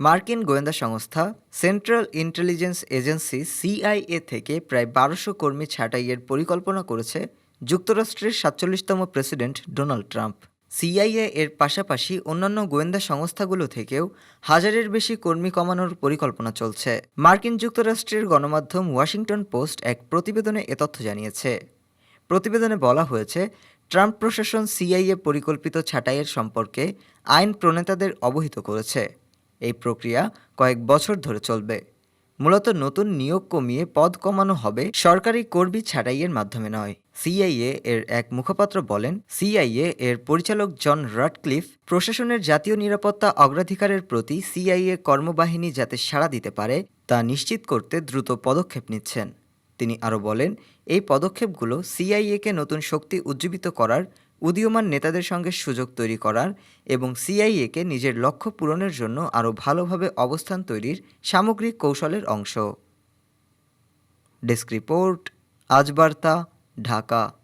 মার্কিন গোয়েন্দা সংস্থা সেন্ট্রাল ইন্টেলিজেন্স এজেন্সি সিআইএ থেকে প্রায় বারোশো কর্মী ছাঁটাইয়ের পরিকল্পনা করেছে যুক্তরাষ্ট্রের সাতচল্লিশতম প্রেসিডেন্ট ডোনাল্ড ট্রাম্প। সিআইএ এর পাশাপাশি অন্যান্য গোয়েন্দা সংস্থাগুলো থেকেও হাজারের বেশি কর্মী কমানোর পরিকল্পনা চলছে। মার্কিন যুক্তরাষ্ট্রের গণমাধ্যম ওয়াশিংটন পোস্ট এক প্রতিবেদনে এ তথ্য জানিয়েছে। প্রতিবেদনে বলা হয়েছে, ট্রাম্প প্রশাসন সিআইএ পরিকল্পিত ছাঁটাইয়ের সম্পর্কে আইন প্রণেতাদের অবহিত করেছে। এই প্রক্রিয়া কয়েক বছর ধরে চলবে। মূলত নতুন নিয়োগ কমিয়ে পদ কমানো হবে সরকারি কর্মী ছাঁটাইয়ের মাধ্যমে নয়। সিআইএ এর এক মুখপাত্র বলেন, সিআইএ এর পরিচালক জন রাটক্লিফ প্রশাসনের জাতীয় নিরাপত্তা অগ্রাধিকারের প্রতি সিআইএ কর্মবাহিনী যাতে সাড়া দিতে পারে তা নিশ্চিত করতে দ্রুত পদক্ষেপ নিচ্ছেন। তিনি আরও বলেন, এই পদক্ষেপগুলো সিআইএকে নতুন শক্তি উজ্জীবিত করার উদীয়মান নেতাদের সঙ্গে সুযোগ তৈরি করার এবং সিআইএকে নিজের লক্ষ্য পূরণের জন্য আরও ভালোভাবে অবস্থান তৈরির সামগ্রিক কৌশলের অংশ। ডেস্ক রিপোর্ট আজবার্তা ঢাকা।